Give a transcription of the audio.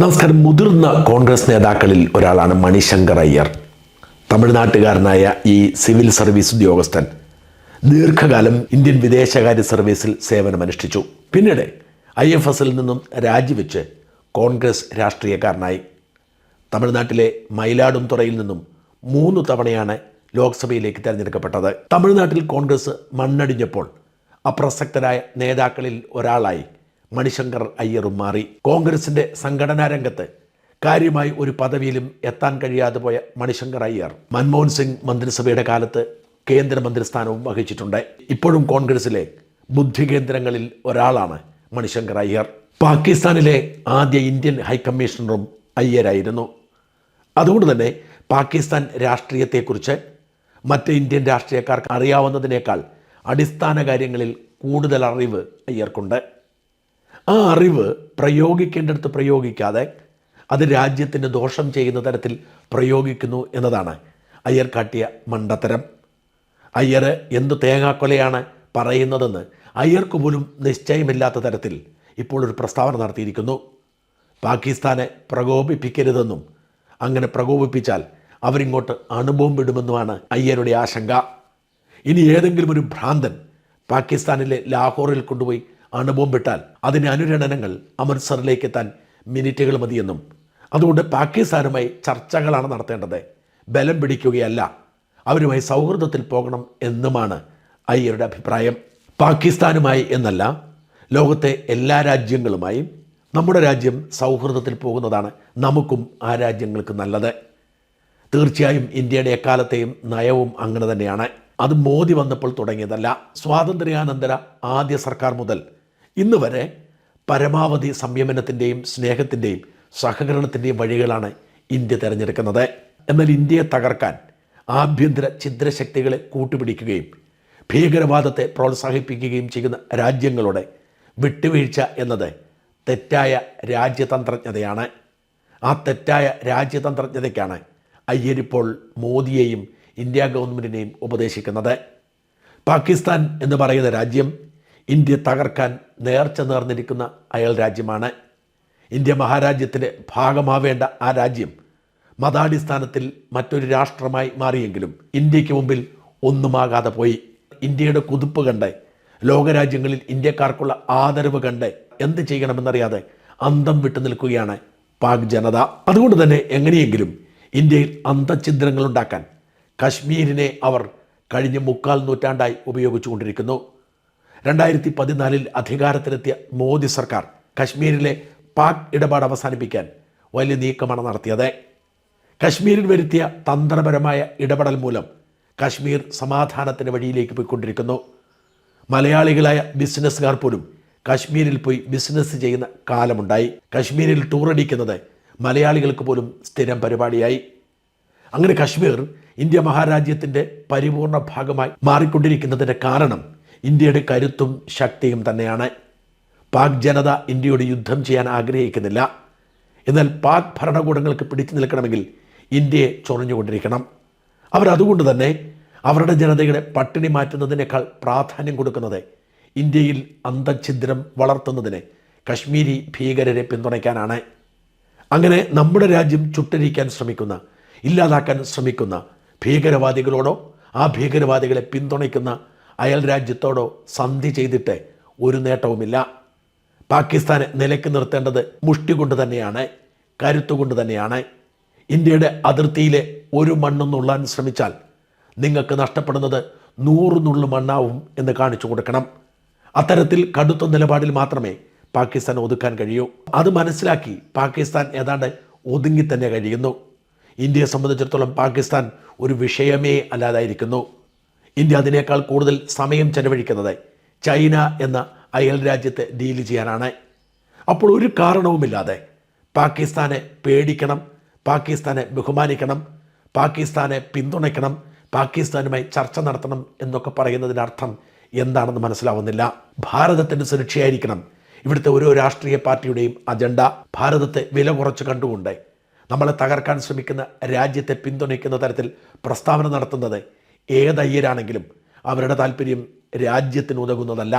നമസ്കാരം. മുതിർന്ന കോൺഗ്രസ് നേതാക്കളിൽ ഒരാളാണ് മണിശങ്കർ അയ്യർ. തമിഴ്നാട്ടുകാരനായ ഈ സിവിൽ സർവീസ് ഉദ്യോഗസ്ഥൻ ദീർഘകാലം ഇന്ത്യൻ വിദേശകാര്യ സർവീസിൽ സേവനമനുഷ്ഠിച്ചു. പിന്നീട് ഐ എഫ് എസിൽ നിന്നും രാജിവെച്ച് കോൺഗ്രസ് രാഷ്ട്രീയക്കാരനായി. തമിഴ്നാട്ടിലെ മയിലാടുംതുറയിൽ നിന്നും മൂന്ന് തവണയാണ് ലോക്സഭയിലേക്ക് തിരഞ്ഞെടുക്കപ്പെട്ടത്. തമിഴ്നാട്ടിൽ കോൺഗ്രസ് മണ്ണടിഞ്ഞപ്പോൾ അപ്രസക്തരായ നേതാക്കളിൽ ഒരാളായി മണിശങ്കർ അയ്യറും മാറി. കോൺഗ്രസിന്റെ സംഘടനാ രംഗത്ത് കാര്യമായി ഒരു പദവിയിലും എത്താൻ കഴിയാതെ പോയ മണിശങ്കർ അയ്യർ മൻമോഹൻ സിംഗ് മന്ത്രിസഭയുടെ കാലത്ത് കേന്ദ്രമന്ത്രി സ്ഥാനവും വഹിച്ചിട്ടുണ്ട്. ഇപ്പോഴും കോൺഗ്രസിലെ ബുദ്ധി കേന്ദ്രങ്ങളിൽ ഒരാളാണ് മണിശങ്കർ അയ്യർ. പാകിസ്ഥാനിലെ ആദ്യ ഇന്ത്യൻ ഹൈക്കമ്മീഷണറും അയ്യരായിരുന്നു. അതുകൊണ്ട് തന്നെ പാകിസ്ഥാൻ രാഷ്ട്രീയത്തെക്കുറിച്ച് മറ്റ് ഇന്ത്യൻ രാഷ്ട്രീയക്കാർക്ക് അറിയാവുന്നതിനേക്കാൾ അടിസ്ഥാന കാര്യങ്ങളിൽ കൂടുതൽ അറിവ് അയ്യർക്കുണ്ട്. ആ അറിവ് പ്രയോഗിക്കേണ്ടടുത്ത് പ്രയോഗിക്കാതെ അത് രാജ്യത്തിന് ദോഷം ചെയ്യുന്ന തരത്തിൽ പ്രയോഗിക്കുന്നു എന്നതാണ് അയ്യർ കാട്ടിയ മണ്ടത്തരം. അയ്യർ എന്ത് തേങ്ങാക്കൊലയാണ് പറയുന്നതെന്ന് അയ്യർക്ക് പോലും നിശ്ചയമില്ലാത്ത തരത്തിൽ ഇപ്പോൾ ഒരു പ്രസ്താവന നടത്തിയിരിക്കുന്നു. പാകിസ്ഥാനെ പ്രകോപിപ്പിക്കരുതെന്നും അങ്ങനെ പ്രകോപിപ്പിച്ചാൽ അവരിങ്ങോട്ട് അണുബോംബിടുമെന്നുമാണ് അയ്യരുടെ ആശങ്ക. ഇനി ഏതെങ്കിലും ഒരു ഭ്രാന്തൻ പാകിസ്ഥാനിലെ ലാഹോറിൽ കൊണ്ടുപോയി അണുബോംബിട്ടാൽ അതിന് അനുരണനങ്ങൾ അമൃത്സറിലേക്ക് എത്താൻ മിനിറ്റുകൾ മതിയെന്നും. അതുകൊണ്ട് പാകിസ്ഥാനുമായി ചർച്ചകളാണ് നടത്തേണ്ടത്. ബലം പിടിക്കുകയല്ല. അവരുമായി സൗഹൃദത്തിൽ പോകണം എന്നുമാണ് അയ്യരുടെ അഭിപ്രായം. പാകിസ്ഥാനുമായി എന്നല്ല ലോകത്തെ എല്ലാ രാജ്യങ്ങളുമായും നമ്മുടെ രാജ്യം സൗഹൃദത്തിൽ പോകുന്നതാണ് നമുക്കും ആ രാജ്യങ്ങൾക്ക് നല്ലത്. തീർച്ചയായും ഇന്ത്യയുടെ എക്കാലത്തെയും നയവും അങ്ങനെ തന്നെയാണ്. അത് മോദി വന്നപ്പോൾ തുടങ്ങിയതല്ല. സ്വാതന്ത്ര്യാനന്തര ആദ്യ സർക്കാർ മുതൽ ഇന്ന് വരെ പരമാവധി സംയമനത്തിന്റെയും സ്നേഹത്തിന്റെയും സഹകരണത്തിന്റെയും വഴികളാണ് ഇന്ത്യ തിരഞ്ഞെടുക്കുന്നത്. എന്നാൽ ഇന്ത്യയെ തകർക്കാൻ ആഭ്യന്തര ഛിദ്രശക്തികളെ കൂട്ടുപിടിക്കുകയും ഭീകരവാദത്തെ പ്രോത്സാഹിപ്പിക്കുകയും ചെയ്യുന്ന രാജ്യങ്ങളുടെ വിട്ടുവീഴ്ച എന്നത് തെറ്റായ രാജ്യതന്ത്രജ്ഞതയാണ്. ആ തെറ്റായ രാജ്യതന്ത്രജ്ഞതയ്ക്കാണ് അയ്യരിപ്പോൾ മോദിയെയും ഇന്ത്യ ഗവൺമെന്റിനെയും ഉപദേശിക്കുന്നത്. പാകിസ്ഥാൻ എന്ന് പറയുന്ന രാജ്യം ഇന്ത്യ തകർക്കാൻ നേർച്ച നേർന്നിരിക്കുന്ന അയൽ രാജ്യമാണ്. ഇന്ത്യ മഹാരാജ്യത്തിന്റെ ഭാഗമാവേണ്ട ആ രാജ്യം മതാടിസ്ഥാനത്തിൽ മറ്റൊരു രാഷ്ട്രമായി മാറിയെങ്കിലും ഇന്ത്യയ്ക്ക് മുമ്പിൽ ഒന്നുമാകാതെ പോയി. ഇന്ത്യയുടെ കുതിപ്പ് കണ്ട് ലോകരാജ്യങ്ങളിൽ ഇന്ത്യക്കാർക്കുള്ള ആദരവ് കണ്ട് എന്ത് ചെയ്യണമെന്നറിയാതെ അന്തം വിട്ടു നിൽക്കുകയാണ് പാക് ജനത. അതുകൊണ്ട് തന്നെ എങ്ങനെയെങ്കിലും ഇന്ത്യയിൽ അന്തഛിദ്രങ്ങൾ ഉണ്ടാക്കാൻ കശ്മീരിനെ അവർ കഴിഞ്ഞ മുക്കാൽ നൂറ്റാണ്ടായി ഉപയോഗിച്ചുകൊണ്ടിരിക്കുന്നു. രണ്ടായിരത്തി പതിനാലിൽ അധികാരത്തിലെത്തിയ മോദി സർക്കാർ കശ്മീരിലെ പാക് ഇടപാട് അവസാനിപ്പിക്കാൻ വലിയ നീക്കമാണ് നടത്തിയത്. കശ്മീരിൽ വരുത്തിയ തന്ത്രപരമായ ഇടപെടൽ മൂലം കശ്മീർ സമാധാനത്തിന്റെ വഴിയിലേക്ക് പോയിക്കൊണ്ടിരിക്കുന്നു. മലയാളികളായ ബിസിനസ്സുകാർ പോലും കശ്മീരിൽ പോയി ബിസിനസ് ചെയ്യുന്ന കാലമുണ്ടായി. കശ്മീരിൽ ടൂറടിക്കുന്നത് മലയാളികൾക്ക് പോലും സ്ഥിരം പരിപാടിയായി. അങ്ങനെ കശ്മീർ ഇന്ത്യ മഹാരാജ്യത്തിന്റെ പരിപൂർണ ഭാഗമായി മാറിക്കൊണ്ടിരിക്കുന്നതിന്റെ കാരണം ഇന്ത്യയുടെ കരുത്തും ശക്തിയും തന്നെയാണ്. പാക് ജനത ഇന്ത്യയോട് യുദ്ധം ചെയ്യാൻ ആഗ്രഹിക്കുന്നില്ല. എന്നാൽ പാക് ഭരണകൂടങ്ങൾക്ക് പിടിച്ചു നിൽക്കണമെങ്കിൽ ഇന്ത്യയെ ചൊറിഞ്ഞുകൊണ്ടിരിക്കണം. അവരതുകൊണ്ട് തന്നെ അവരുടെ ജനതയുടെ പട്ടിണി മാറ്റുന്നതിനേക്കാൾ പ്രാധാന്യം കൊടുക്കുന്നത് ഇന്ത്യയിൽ അന്തഛിദ്രം വളർത്തുന്നതിന് കശ്മീരി ഭീകരരെ പിന്തുണയ്ക്കാനാണ്. അങ്ങനെ നമ്മുടെ രാജ്യം ചുട്ടരിക്കാൻ ശ്രമിക്കുന്ന ഇല്ലാതാക്കാൻ ശ്രമിക്കുന്ന ഭീകരവാദികളോടോ ആ ഭീകരവാദികളെ പിന്തുണയ്ക്കുന്ന അയൽ രാജ്യത്തോടോ സന്ധി ചെയ്തിട്ട് ഒരു നേട്ടവുമില്ല. പാകിസ്ഥാനെ നിലയ്ക്ക് നിർത്തേണ്ടത് മുഷ്ടി കൊണ്ട് തന്നെയാണ് കരുത്തുകൊണ്ട് തന്നെയാണ്. ഇന്ത്യയുടെ അതിർത്തിയിലെ ഒരു മണ്ണും ഉള്ളാൻ ശ്രമിച്ചാൽ നിങ്ങൾക്ക് നഷ്ടപ്പെടുന്നത് നൂറ് നുള്ളു മണ്ണാവും എന്ന് കാണിച്ചു കൊടുക്കണം. അത്തരത്തിൽ കടുത്ത നിലപാടിൽ മാത്രമേ പാകിസ്ഥാൻ ഒതുക്കാൻ കഴിയൂ. അത് മനസ്സിലാക്കി പാകിസ്ഥാൻ ഏതാണ്ട് ഒതുങ്ങി തന്നെ കഴിയുന്നു. ഇന്ത്യയെ സംബന്ധിച്ചിടത്തോളം പാകിസ്ഥാൻ ഒരു വിഷയമേ അല്ലാതായിരിക്കുന്നു. ഇന്ത്യ അതിനേക്കാൾ കൂടുതൽ സമയം ചെലവഴിക്കുന്നത് ചൈന എന്ന അയൽ രാജ്യത്തെ ഡീൽ ചെയ്യാനാണ്. അപ്പോൾ ഒരു കാരണവുമില്ലാതെ പാകിസ്ഥാനെ പേടിക്കണം പാകിസ്ഥാനെ ബഹുമാനിക്കണം പാകിസ്ഥാനെ പിന്തുണയ്ക്കണം പാകിസ്ഥാനുമായി ചർച്ച നടത്തണം എന്നൊക്കെ പറയുന്നതിനർത്ഥം എന്താണെന്ന് മനസ്സിലാവുന്നില്ല. ഭാരതത്തിന്റെ സുരക്ഷയായിരിക്കണം ഇവിടുത്തെ ഓരോ രാഷ്ട്രീയ പാർട്ടിയുടെയും അജണ്ട. ഭാരതത്തെ വില കുറച്ച് കണ്ടുകൊണ്ട് നമ്മളെ തകർക്കാൻ ശ്രമിക്കുന്ന രാജ്യത്തെ പിന്തുണയ്ക്കുന്ന തരത്തിൽ പ്രസ്താവന നടത്തുന്നത് ഏതയ്യരാണെങ്കിലും അവരുടെ താല്പര്യം രാജ്യത്തിന് ഉതകുന്നതല്ല.